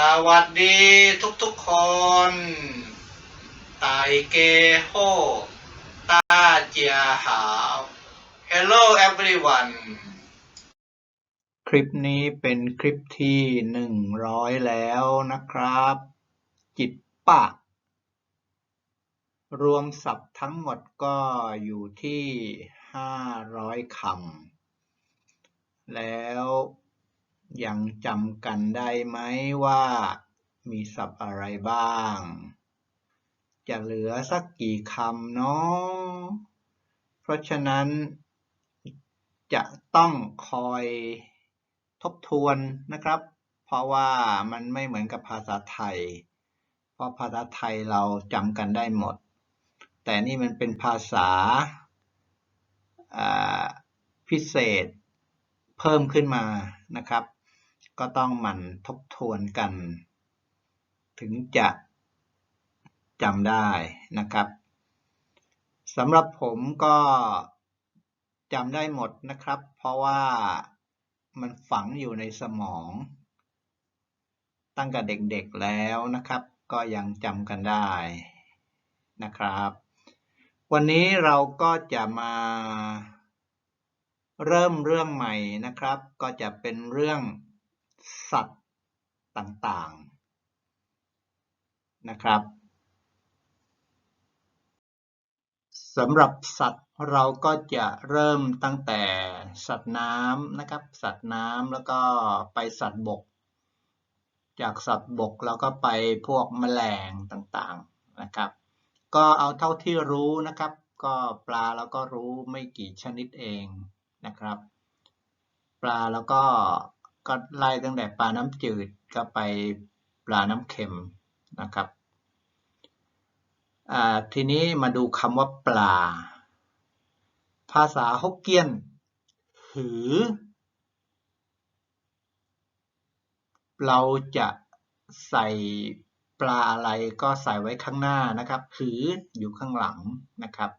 สวัสดีทุกๆคนไตเกโฮตาเจียหาว Hello everyone คลิปนี้เป็นคลิปที่หนึ่งร้อยแล้วนะครับ จิตปะ รวมศัพท์ทั้งหมดก็อยู่ที่ห้าร้อยคำแล้ว ยังจำกันได้ไหมว่ามีศัพท์อะไรบ้าง จะเหลือสักกี่คำเนาะเพราะฉะนั้น จะต้องคอยทบทวนนะครับ เพราะว่ามันไม่เหมือนกับภาษาไทย เพราะภาษาไทยเราจำกันได้หมด แต่นี่มันเป็นภาษาพิเศษเพิ่มขึ้นมานะครับ ก็ต้องหมั่นทบทวนกัน ถึงจะจำได้นะครับสำหรับผมก็จำได้หมดนะครับ เพราะว่ามันฝังอยู่ในสมอง ตั้งแต่เด็กๆแล้วนะครับ ก็ยังจำกันได้นะครับ วันนี้เราก็จะมาเริ่มเรื่องใหม่นะครับ ก็จะเป็นเรื่อง สัตว์ต่างๆนะครับสำหรับสัตว์เราก็จะเริ่มตั้งแต่สัตว์น้ำนะครับ สัตว์น้ำแล้วก็ไปสัตว์บก จากสัตว์บกแล้วก็ไปพวกแมลงต่างๆนะครับ ก็เอาเท่าที่รู้นะครับ ก็ปลาแล้วก็รู้ไม่กี่ชนิดเองนะครับ ปลาแล้วก็ ก็ไล่ตั้งแต่ปลาน้ำจืดก็ไปปลาน้ำเค็มนะครับทีนี้มาดูคำว่าปลา ภาษาฮกเกี้ยน หือ เราจะใส่ปลาอะไรก็ใส่ไว้ข้างหน้านะครับ หืออยู่ข้างหลังนะครับ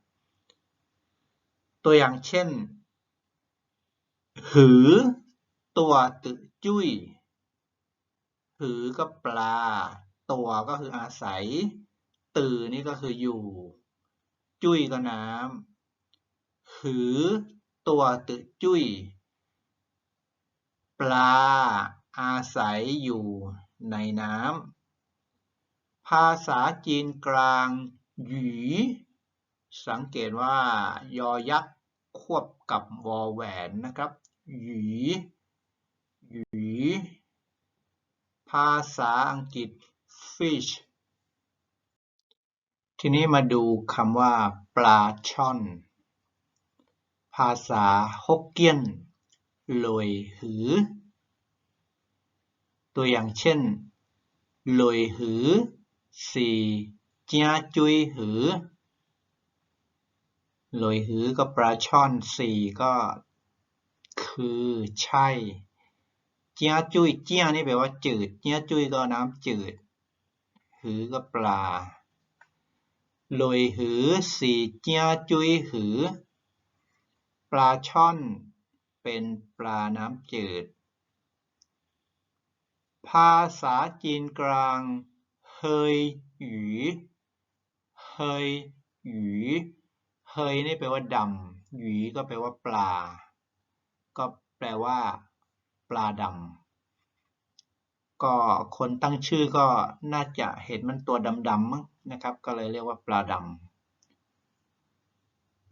ตัวอย่างเช่น หือ ตัวตึจุ้ยหือก็ปลา ตัวก็คืออาศัย ตือนี่ก็คืออยู่ จุ้ยก็น้ำหือตัวตึจุ้ย ปลา อาศัยอยู่ในน้ำภาษาจีนกลางหยีสังเกตว่ายอยักษ์ควบกับวอแหวนนะครับหยี หยีภาษาอังกฤษ fish ทีนี้มาดูคำว่า ปลาช่อน ภาษาฮกเกี้ยนลอยหือ ตัวอย่างเช่นลอยหือสี่จ้าจุยหือลอยหือก็ปลาช่อนสี่ก็คือใช่ เจียจุ้ยเจี้ยนี่แปลว่าจืด เจียจุ้ยก็น้ำจืด หือก็ปลาลอยหือสีเจียจุ้ยหือ ปลาช่อน เป็นปลาน้ำจืด ภาษาจีนกลางเฮยหยูเฮยหยูเฮยนี่แปลว่าดำหยูก็แปลว่าปลา ก็แปลว่า ปลาดำก็คนตั้งชื่อก็น่าจะเห็นมันตัวดำๆมั้งนะครับ ก็เลยเรียกว่าปลาดำ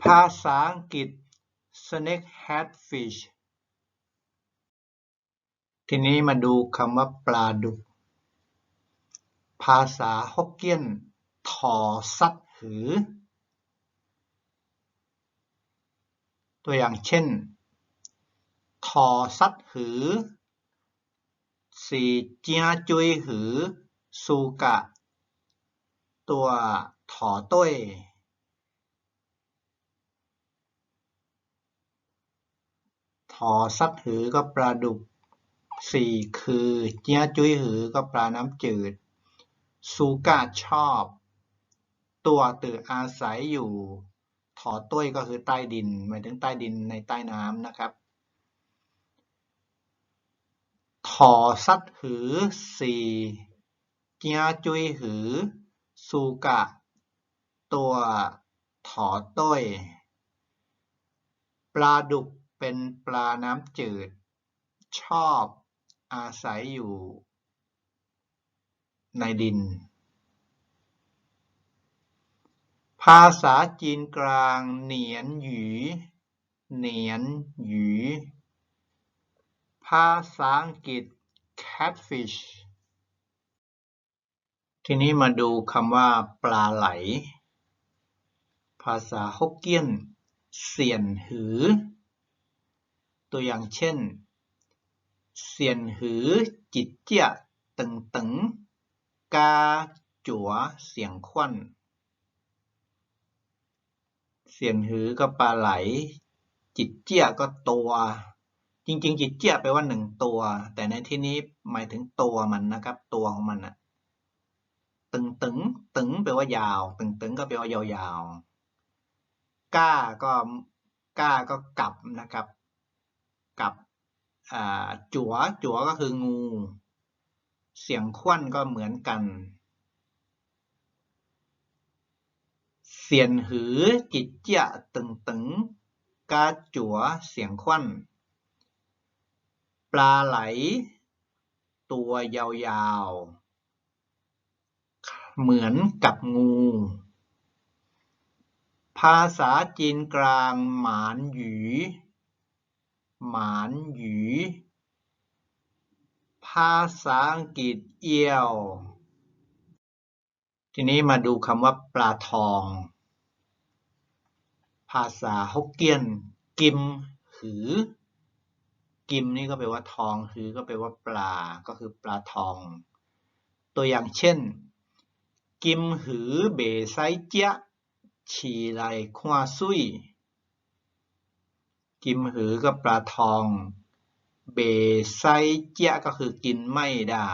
ภาษาอังกฤษ snake head fish ทีนี้มาดูคำว่าปลาดุก ภาษาฮกเกี้ยนถอซัดหือ ตัวอย่างเช่น ถอซัดหือสีเจียจุยหือ สูกะ ตัวถอต้ยถอซัดหือก็ปลาดุกสี่คือเจียจุยหือก็ปลาน้ำจืด สูกะชอบ ตัวตืออาศัยอยู่ ถอต้วยก็คือใต้ดิน หมายถึงใต้ดินในใต้น้ำนะครับ ถอซัดหือสี่เจียจุยหือ สูกะ ตัวถอต้ยปลาดุกเป็นปลาน้ำจืด ชอบอาศัยอยู่ ในดิน ภาษาจีนกลางเหนียนหยีเหนียนหยี ภาษาอังกฤษ catfish ทีนี้มาดูคำว่า ปลาไหล ภาษาฮกเกี้ยน เสียนหือ ตัวอย่างเช่น เสียนหือ จิตเจียตึงตึงกาจัวเสียงควันเสียนหือก็ปลาไหล จิตเจี้ยก็ตัว จริงๆจิตเจียแปลว่าหนึ่งตัว แต่ในที่นี้หมายถึงตัวมันนะครับ ตัวของมันอะตึงตึงตึงแปลว่ายาว ตึงตึงก็แปลว่ายาวๆก้าก็ก้าก็กลับนะครับกลับจั๋วจั๋วก็คืองู เสียงควันก็เหมือนกัน เสียนหือจิตเจียตึงตึงกาจัวเสียงควัน ปลาไหล ตัวยาวๆ เหมือนกับงู ภาษาจีนกลางหมานหยีหมานหยีภาษาอังกฤษเอียว ทีนี้มาดูคำว่าปลาทอง ภาษาฮกเกี้ยน กิม หือ กิมนี่ก็แปลว่าทองหือก็แปลว่าปลา ก็คือปลาทอง ตัวอย่างเช่น กิมหือเบไซเจียฉีไลควาซุย กิมหือก็ปลาทอง เบไซเจียก็คือกินไม่ได้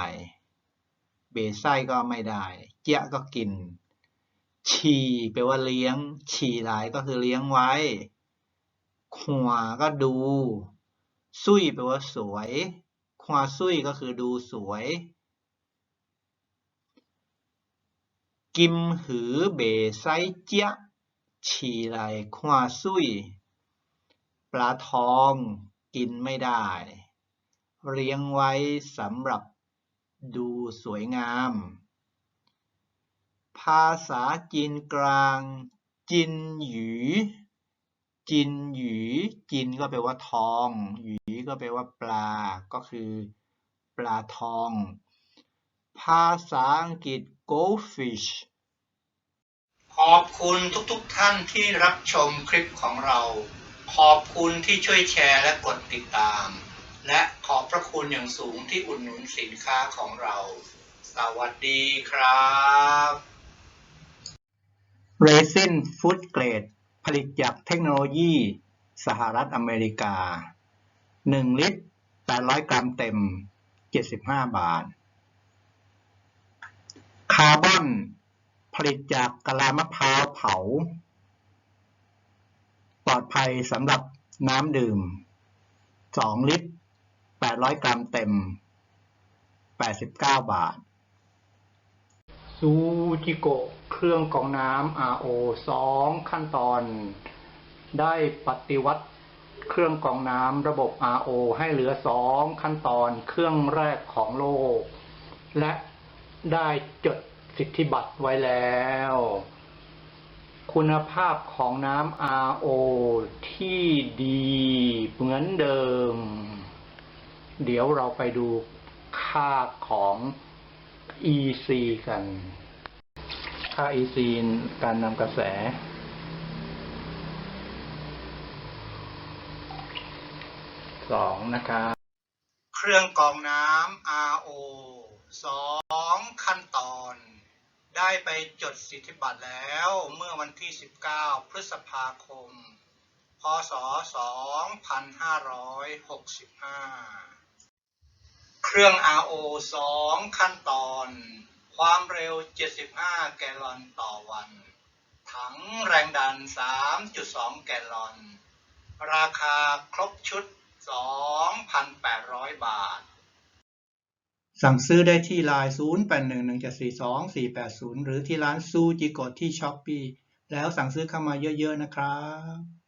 เบไซก็ไม่ได้ เจียก็กิน ฉีแปลว่าเลี้ยง ฉี่หลายก็คือเลี้ยงไว้ ขวาก็ดู ซุยแปลว่าสวยควาซุยก็คือดูสวย กิมหือเบไซเจียฉีไหลควาซุย ปลาทองกินไม่ได้ เลี้ยงไว้สำหรับดูสวยงาม ภาษาจีนกลาง จินหยี จินหยีจินก็แปลว่าทอง หยีก็แปลว่าปลา ก็คือ ปลาทอง ภาษาอังกฤษ goldfish ขอบคุณทุกๆทท่านที่รับชมคลิปของเรา ขอบคุณที่ช่วยแชร์และกดติดตาม และขอบพระคุณอย่างสูงที่อุดหนุนสินค้าของเรา สวัสดีครับเรซินฟู้ดเกรด ผลิตจากเทคโนโลยีสหรัฐอเมริกา 1 ลิตร 800 กรัมเต็ม 75 บาท คาร์บอนผลิตจากกะลามะพร้าวเผา ปลอดภัยสำหรับน้ำดื่ม 2 ลิตร 800 กรัมเต็ม 89 บาท ซูจิโก เครื่องกรองน้ำ RO 2ขั้นตอน ได้ปฏิวัติเครื่องกรองน้ำระบบ RO ให้เหลือ2ขั้นตอนเครื่องแรกของโลก และได้จดสิทธิบัตรไว้แล้ว คุณภาพของน้ำ RO ที่ดีเหมือนเดิม เดี๋ยวเราไปดูค่าของ EC กัน ค่า EC การนำกระแส สองนะครับ เครื่องกรองน้ำ RO สองขั้นตอน ได้ไปจดสิทธิบัตรแล้วเมื่อวันที่ 19 พฤษภาคม พศ 2565 เครื่อง RO 2ขั้นตอน ความเร็ว 75 แกลลอนต่อวัน ถังแรงดัน 3.2 แกลลอน ราคาครบชุด 2,800 บาท สั่งซื้อได้ที่ไลน์0811742480 หรือที่ร้านซูจิโกะที่ช้อปปีแล้วสั่งซื้อเข้ามาเยอะๆนะครับ